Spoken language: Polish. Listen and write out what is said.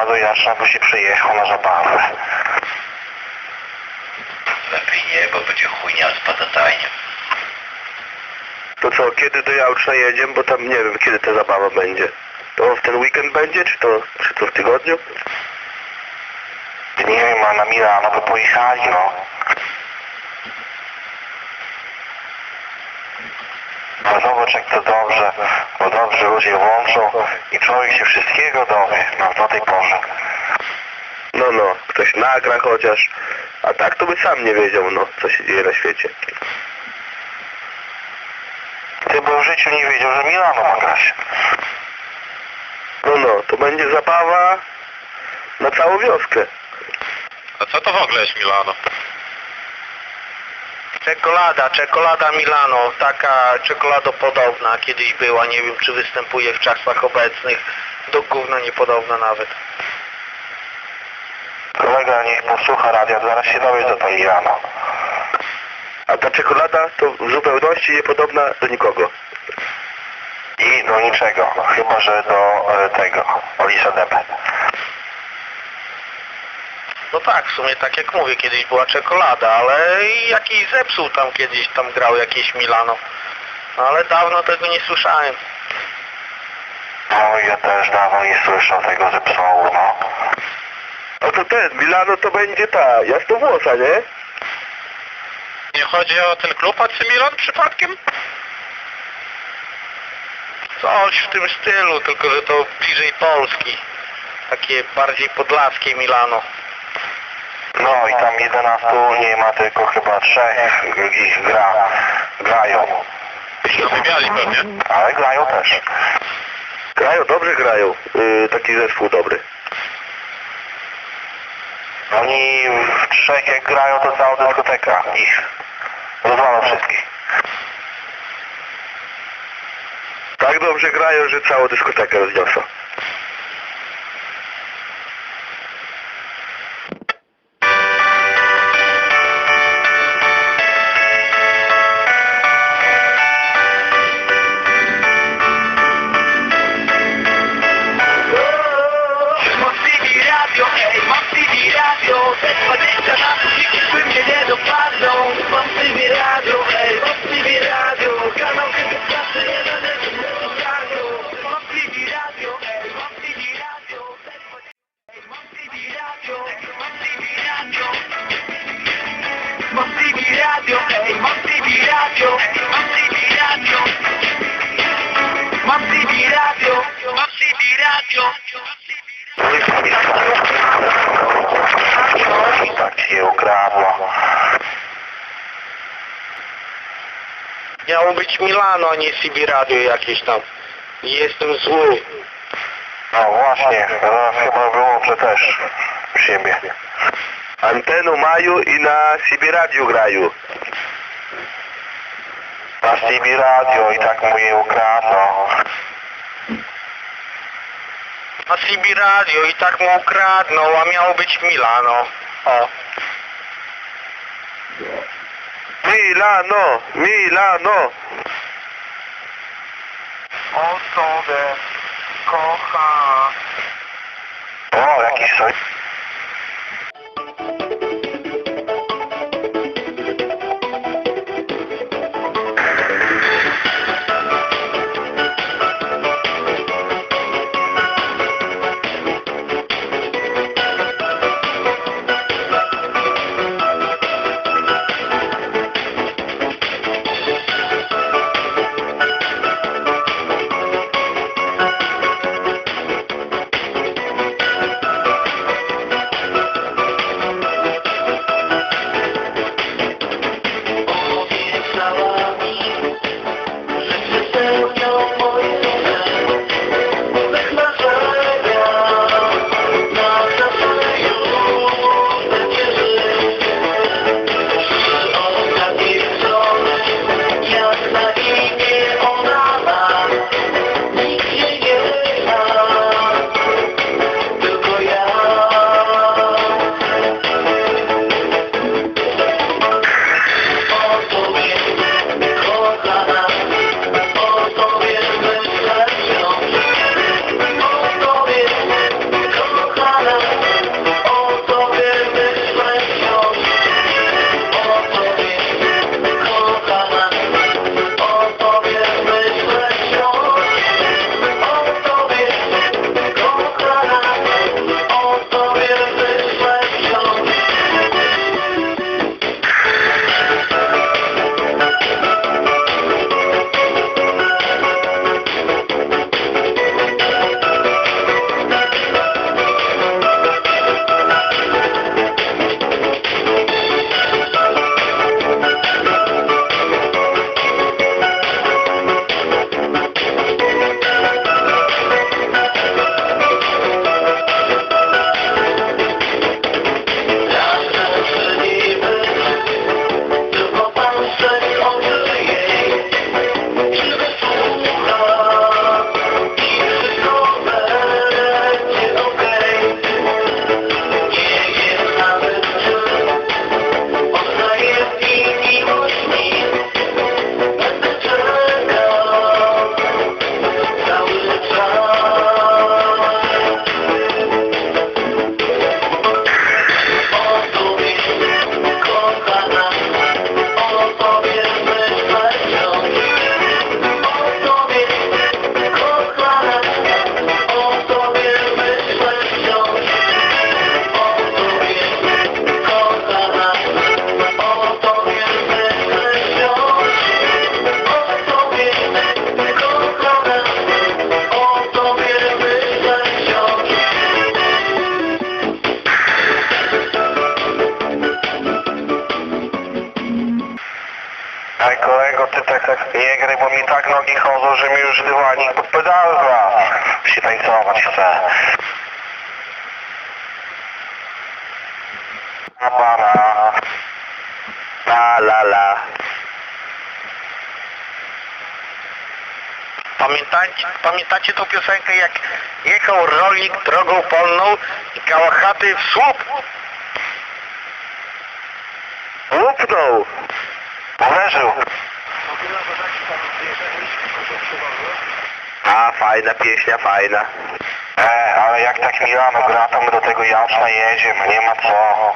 Ronaldo i by się przyjechał na zabawę. Lepiej nie, bo będzie chujnia z patatajniem. To co, kiedy do Jałczna jedziemy, bo tam nie wiem kiedy ta zabawa będzie. To w ten weekend będzie, czy to, czy to w tygodniu? Nie wiem, a na Milano by pojechali, no. Zobacz jak to dobrze, bo dobrze ludzie łączą i człowiek się wszystkiego dowie, no do tej porze. No, no, ktoś nagra chociaż. A tak to by sam nie wiedział, no, co się dzieje na świecie. Ty bo w życiu nie wiedział, że Milano ma grać. No, no, to będzie zabawa na całą wioskę. A co to w ogóle jest Milano? Czekolada, czekolada Milano, taka czekoladopodobna kiedyś była, nie wiem czy występuje w czasach obecnych, do gówna niepodobna nawet. Kolega niech posłucha radia, zaraz się dowie, co to Milano. A ta czekolada to w zupełności niepodobna do nikogo. I do niczego, chyba że do e, tego, Olisa Debe. No tak, w sumie tak jak mówię, kiedyś była czekolada, ale jakiś zepsuł tam kiedyś, tam grał jakieś Milano. No, ale dawno tego nie słyszałem. No ja też dawno nie słyszał tego zepsułu, no. A to ten, Milano to będzie ta, jasnowłosa, nie? Nie chodzi o ten klub Milan przypadkiem? Coś w tym stylu, tylko że to bliżej Polski. Takie bardziej podlaskie Milano. No i tam 11 nie ma, tylko chyba trzech ich gra, grają. Na wymiali pewnie. Ale grają też. Grają, dobrze grają. Yy, taki zespół dobry. Oni w trzech jak grają, to cała dyskoteka ich. Rozwalą wszystkich. Tak dobrze grają, że całą dyskotekę rozniosą. Radio, ej, mam TV radio Mam TV radio Mam TV radio, mam TV radio I tak się ukradło. Miało być Milano, a nie CB Radio jakieś tam. Jestem zły. No właśnie, zaraz chyba wyłączę też siebie. Antenu mają i na CB Radiu grają. Na CB radio i tak mu je ukradną. Na CB Radio i tak mu ukradną, a miało być Milano. O. Milano, Milano. Osobę kocha. O, jakiś soj. rowery, bo mi tak nogi chodzą, że mi już dywanik pod wraca. Się tańcować chce. Na. La la la. Pamiętacie, pamiętacie tą piosenkę, jak jechał rolnik drogą polną i kałachaty w słup? Łupnął. Uderzył. A, fajna pieśnia, fajna. E, ale jak tak Milano gra, to my do tego Jaszna jedziemy, nie ma co.